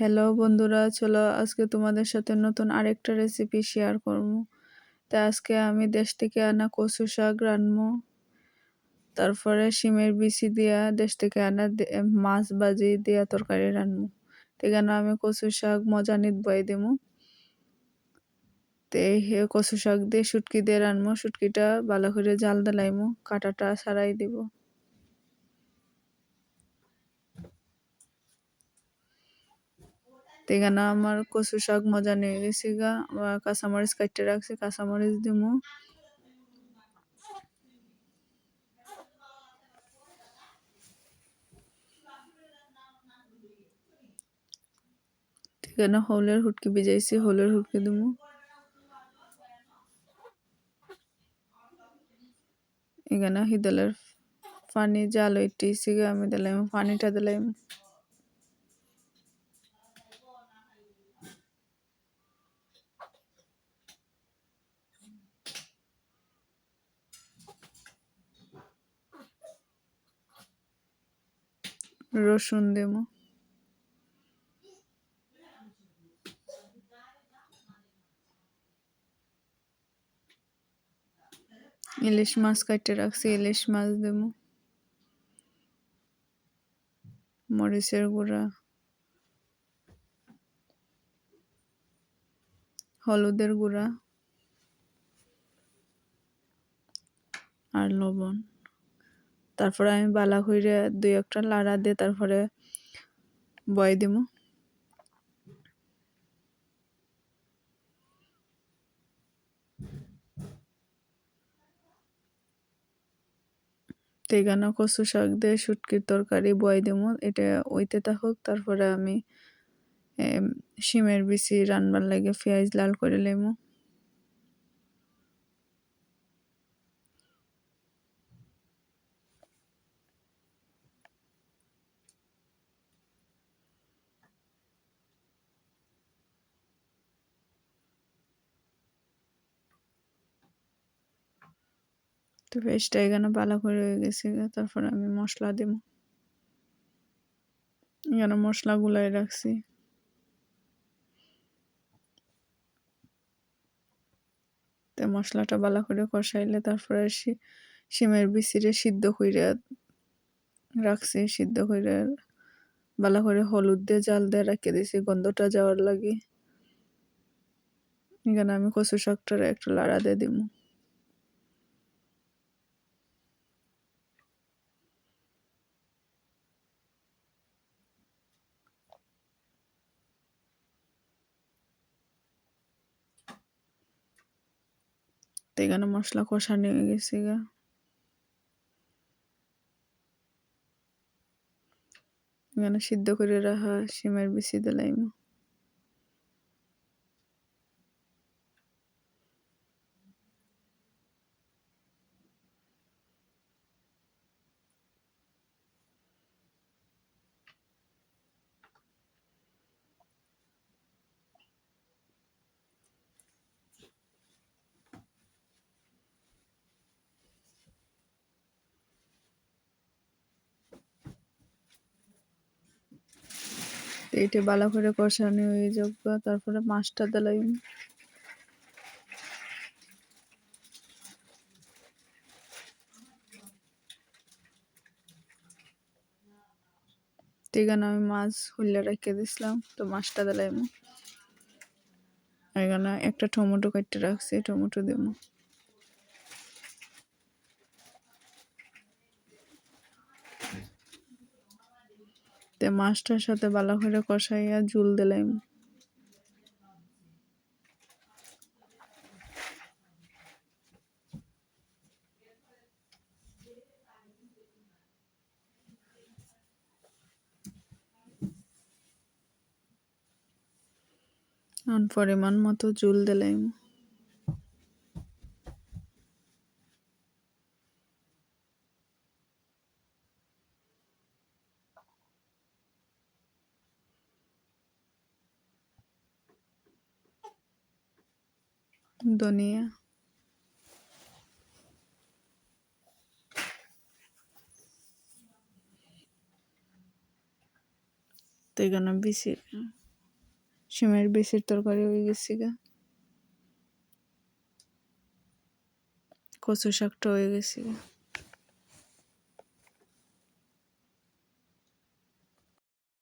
Hello বন্ধুরা, চলো আজকে তোমাদের সাথে নতুন আরেকটা রেসিপি শেয়ার করব। তা আজকে আমি দেশ থেকে আনা কচু শাক রানবো তারপরে শিমের বিচি দিয়া দেশ থেকে আনা মাছ বাজি দিয়া তরকারি রানবো এখানে আমি কচু শাক মজা নিত বয়ে দেবো তে কচু শাক দিয়ে শুটকি দিয়ে রানবো শুটকিটা ভালো করে জাল দিলাইমো কাটাটা সারাই দিব। এখানে আমার কচু শাক মজা নিয়ে গেছি গা কাঁচামরিচ কাটতে রাখছি কাঁচামরিচ দিমু এখানে হলের হুটকি ভিজাইছি হলের হুটকি দিমু এখানে হিদলের পানি জাল হইতেছি আমি দিলাম পানিটা দিলাম রসুন দেব। ইলিশ মাছ কাটতে রাখছি, ইলিশ মাছ দেব। মরিচের গুঁড়া। হলুদের গুঁড়া। আর লবণ। তারপরে আমি বালা কইরে দুই একটা লাড়া দিয়ে তারপরে বয় দিব তেগানা কচু শাক দিয়ে শুটকির তরকারি বয় দিব এটা ওইতে থাকুক। তারপরে আমি শিমের বিচি রানবার লাগে পেঁয়াজ লাল করে লেমু। তো পেস্টটা এখানে ভালো করে হয়ে গেছে তারপরে আমি মশলা দেব। এখানে মশলা গুলাই রাখছি। তো মশলাটা ভালো করে কষাইলে তারপরে শিমের বিচিরে সিদ্ধ করে রাখছি, সিদ্ধ করে ভালো করে হলুদ দিয়ে জাল দিয়ে রেখে দিছি, গন্ধটা যাওয়ার লাগে। এখানে আমি কচু শাকটা একটু লাড়া দিয়ে দিব এখানে মশলা কষা নিয়ে গেছে গা? এখানে সিদ্ধ করে রাখা সিমের বিচি দিলাম এইটা ভালো করে কষানো হয়ে যাক তারপরে মাছটা দিলাম এখানে আমি মাছ হুল্লা রেখে দিছিলাম, তো মাছটা দিলাম এখানে একটা টমেটো কাটতে রাখছি, টমেটো দেবো তে মাছটার সাথে ভালো করে কষাইয়া জুল দিলাম। পরিমাণ মতো জুল দিলাম। ধনিয়া তো এখানে বেশি সিমের বিচির তরকারি হয়ে গেছি গা। কচু শাকটা হয়ে গেছি গা।